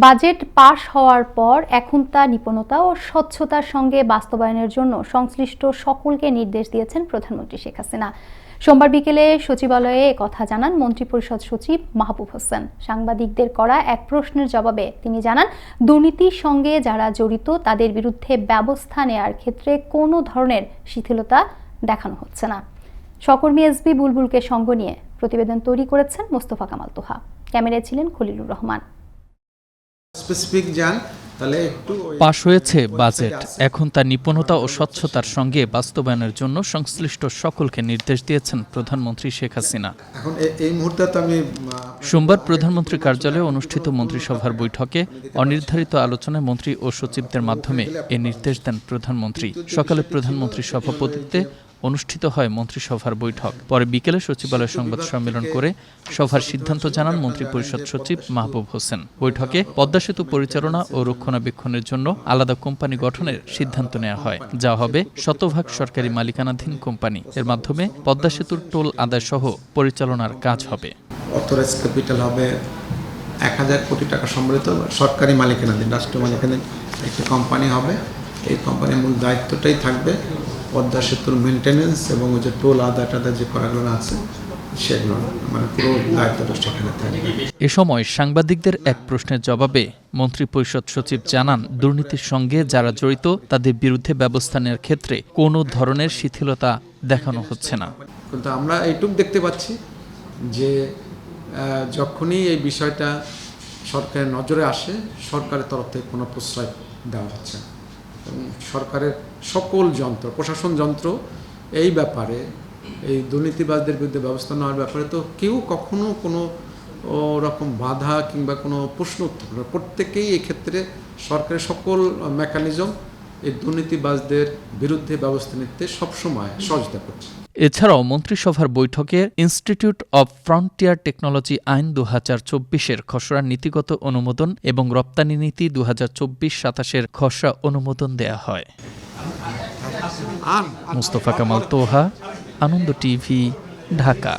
Budget পাশ হওয়ার পর এখন তা নিপুণতা ও স্বচ্ছতার সঙ্গে বাস্তবায়নের জন্য সংশ্লিষ্ট সকলকে নির্দেশ দিয়েছেন প্রধানমন্ত্রী শেখ হাসিনা। সোমবার বিকেলে সচিবালয়ে কথা জানান মন্ত্রিপরিষদ সচিব মাহবুব হোসেন। সাংবাদিকদের করা এক প্রশ্নের জবাবে তিনি জানান, দুর্নীতির সঙ্গে যারা জড়িত তাদের বিরুদ্ধে ব্যবস্থা নেয়ার ক্ষেত্রে কোনো ধরনের শিথিলতা দেখানো হচ্ছে না। সকর্মী এসবি বুলবুলকে সঙ্গ নিয়ে প্রতিবেদন তৈরি করেছেন মোস্তফা কামাল তোহা। ক্যামেরায় ছিলেন খলিলুর রহমান। স্পেসিফিক যান তাহলে একটু পাশ হয়েছে বাজেট। এখন তা নিপুণতা ও স্বচ্ছতার সঙ্গে বাস্তবায়নের জন্য সংশ্লিষ্ট সকলকে নির্দেশ দিয়েছেন প্রধানমন্ত্রী শেখ হাসিনা। এখন এই মুহূর্তে তো আমি সোমবার প্রধানমন্ত্রী কার্যালয়ে অনুষ্ঠিত মন্ত্রিসভার বৈঠকে অনির্ধারিত আলোচনায় মন্ত্রী ও সচিবদের মাধ্যমে এ নির্দেশ দেন প্রধানমন্ত্রী। সকালে প্রধানমন্ত্রীর সভাপতিত্বে অনুষ্ঠিত হয় মন্ত্রিসভার বৈঠক। পরে বিকেলে সচিবালয় সংবাদ সম্মেলন করে সভার সিদ্ধান্ত জানান মন্ত্রিপরিষদ সচিব মাহবুব হোসেন। বৈঠকে পদ্মা সেতু পরিচালনা ও রক্ষণাবেক্ষণের জন্য আলাদা কোম্পানি গঠনের সিদ্ধান্ত নেওয়া হয়। যা হবে শতভাগ সরকারি মালিকানাধীন কোম্পানি। এর মাধ্যমে পদ্মা সেতুর টোল আদায় সহ পরিচালনার কাজ হবে। অথরাইজ ক্যাপিটাল হবে এক হাজার কোটি টাকা সম্বলিত সরকারি মালিকানাধীন রাষ্ট্রীয় মালিকানাধীন একটি কোম্পানি হবে। এই কোম্পানির মূল দায়িত্বটাই থাকবে পদ্মা সেতুর মেনটেনেন্স এবং ওই যে টোল আদা টাদা যে করাগুলো আছে সেগুলো মানে পুরো দায়িত্বটা সেখানে থাকবে এ সময় সাংবাদিকদের এক প্রশ্নের জবাবে মন্ত্রিপরিষদ সচিব জানান দুর্নীতির সঙ্গে যারা জড়িত তাদের বিরুদ্ধে ব্যবস্থা নেওয়ার ক্ষেত্রে কোনো ধরনের শিথিলতা দেখানো হচ্ছে না কিন্তু আমরা এইটুকু দেখতে পাচ্ছি যে যখনই এই বিষয়টা সরকারের নজরে আসে সরকারের তরফ থেকে কোনো প্রশ্রয় দেওয়া হচ্ছে না। সরকারের সকল যন্ত্র, প্রশাসন যন্ত্র, এই ব্যাপারে, এই দুর্নীতিবাজদের বিরুদ্ধে ব্যবস্থা নেওয়ার ব্যাপারে তো কেউ কখনো কোনো রকম বাধা কিংবা কোনো প্রশ্ন উত্থাপন প্রত্যেকেই এক্ষেত্রে সরকারের সকল মেকানিজম এই দুর্নীতিবাজদের বিরুদ্ধে ব্যবস্থা নিতে সবসময় সহযোগিতা করছে। এছাড়াও মন্ত্রিসভার বৈঠকে ইনস্টিটিউট অব ফ্রন্টিয়ার টেকনোলজি আইন দু হাজার চব্বিশের খসড়া নীতিগত অনুমোদন এবং রপ্তানি নীতি দু হাজার চব্বিশ সাতাশের খসড়া অনুমোদন দেয়া হয়। মুস্তফা কামাল তোহা আনন্দ টিভি ঢাকা।